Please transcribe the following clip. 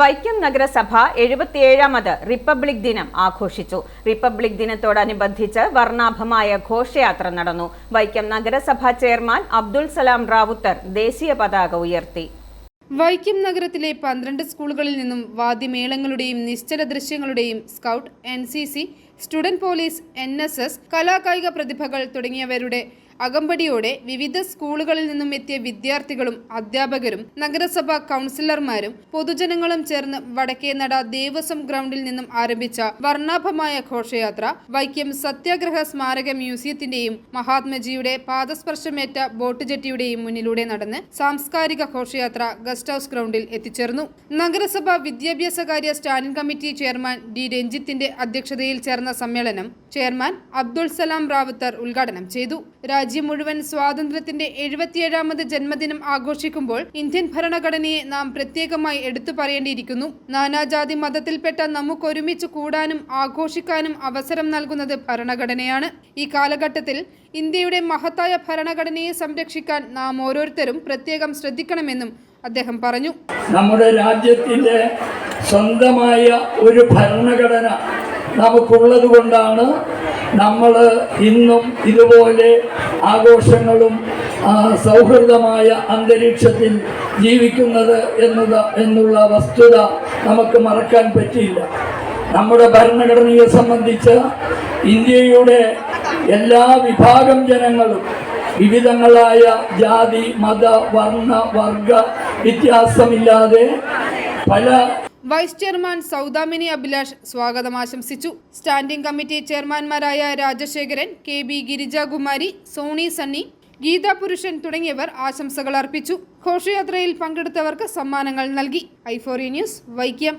വൈക്കം നഗരസഭ എഴുപത്തിയേഴാമത് റിപ്പബ്ലിക് ദിനം ആഘോഷിച്ചു. റിപ്പബ്ലിക് ദിനത്തോടനുബന്ധിച്ച് വർണാഭമായ ഘോഷയാത്ര നടന്നു. വൈക്കം നഗരസഭ ചെയർമാൻ അബ്ദുൾ സലാം റാവുത്തർ ദേശീയ പതാക ഉയർത്തി. വൈക്കം നഗരത്തിലെ പന്ത്രണ്ട് സ്കൂളുകളിൽ നിന്നും വാദ്യമേളങ്ങളുടെയും നിശ്ചല ദൃശ്യങ്ങളുടെയും scout N C C student police N S S കലാകായിക പ്രതിഭകൾ തുടങ്ങിയവരുടെ അകമ്പടിയോടെ വിവിധ സ്കൂളുകളിൽ നിന്നും എത്തിയ വിദ്യാർത്ഥികളും അധ്യാപകരും നഗരസഭാ കൗൺസിലർമാരും പൊതുജനങ്ങളും ചേർന്ന് വടക്കേനട ദേവസ്വം ഗ്രൗണ്ടിൽ നിന്നും ആരംഭിച്ച വർണാഭമായ ഘോഷയാത്ര വൈക്കം സത്യാഗ്രഹ സ്മാരക മ്യൂസിയത്തിന്റെയും മഹാത്മജിയുടെ പാദസ്പർശമേറ്റ ബോട്ട് ജെട്ടിയുടെയും മുന്നിലൂടെ നടന്ന് സാംസ്കാരിക ഘോഷയാത്ര ഗസ്റ്റ് ഹൌസ് ഗ്രൗണ്ടിൽ എത്തിച്ചേർന്നു. നഗരസഭാ വിദ്യാഭ്യാസ കാര്യ സ്റ്റാൻഡിംഗ് കമ്മിറ്റി ചെയർമാൻ ഡി രഞ്ജിത്തിന്റെ അധ്യക്ഷതയിൽ ചേർന്ന സമ്മേളനം ചെയർമാൻ അബ്ദുൾ സലാം റാവുത്തർ ഉദ്ഘാടനം ചെയ്തു. രാജ്യം മുഴുവൻ സ്വാതന്ത്ര്യത്തിന്റെ എഴുപത്തിയേഴാമത് ജന്മദിനം ആഘോഷിക്കുമ്പോൾ ഇന്ത്യൻ ഭരണഘടനയെ നാം പ്രത്യേകമായി എടുത്തു പറയേണ്ടിയിരിക്കുന്നു. നാനാജാതി മതത്തിൽപ്പെട്ട നമുക്കൊരുമിച്ച് കൂടാനും ആഘോഷിക്കാനും അവസരം നൽകുന്നത് ഭരണഘടനയാണ്. ഈ കാലഘട്ടത്തിൽ ഇന്ത്യയുടെ മഹത്തായ ഭരണഘടനയെ സംരക്ഷിക്കാൻ നാം ഓരോരുത്തരും പ്രത്യേകം ശ്രദ്ധിക്കണമെന്നും അദ്ദേഹം പറഞ്ഞു. നമ്മുടെ രാജ്യത്തിന്റെ സ്വന്തമായ ഒരു ഭരണഘടന നമുക്കുള്ളത് കൊണ്ടാണ് നമ്മൾ ഇന്നും ഇതുപോലെ ആഘോഷങ്ങളും സൗഹൃദമായ അന്തരീക്ഷത്തിൽ ജീവിക്കുന്നത് എന്നത് എന്നുള്ള വസ്തുത നമുക്ക് മറക്കാൻ പറ്റിയില്ല. നമ്മുടെ ഭരണഘടനയെ സംബന്ധിച്ച് ഇന്ത്യയുടെ എല്ലാ വിഭാഗം ജനങ്ങളും വിവിധങ്ങളായ ജാതി മത വർണ വർഗ വ്യത്യാസമില്ലാതെ പല വൈസ് ചെയർമാൻ സൗദാമിനി അഭിലാഷ് സ്വാഗതം ആശംസിച്ചു. സ്റ്റാൻഡിംഗ് കമ്മിറ്റി ചെയർമാൻമാരായ Rajasekharan K B Girijakumari Sony Sunny Geetha Purushan തുടങ്ങിയവർ ആശംസകൾ അർപ്പിച്ചു. ഘോഷയാത്രയിൽ പങ്കെടുത്തവർക്ക് സമ്മാനങ്ങൾ നൽകി. ഐഫോറി ന്യൂസ് വൈക്കം.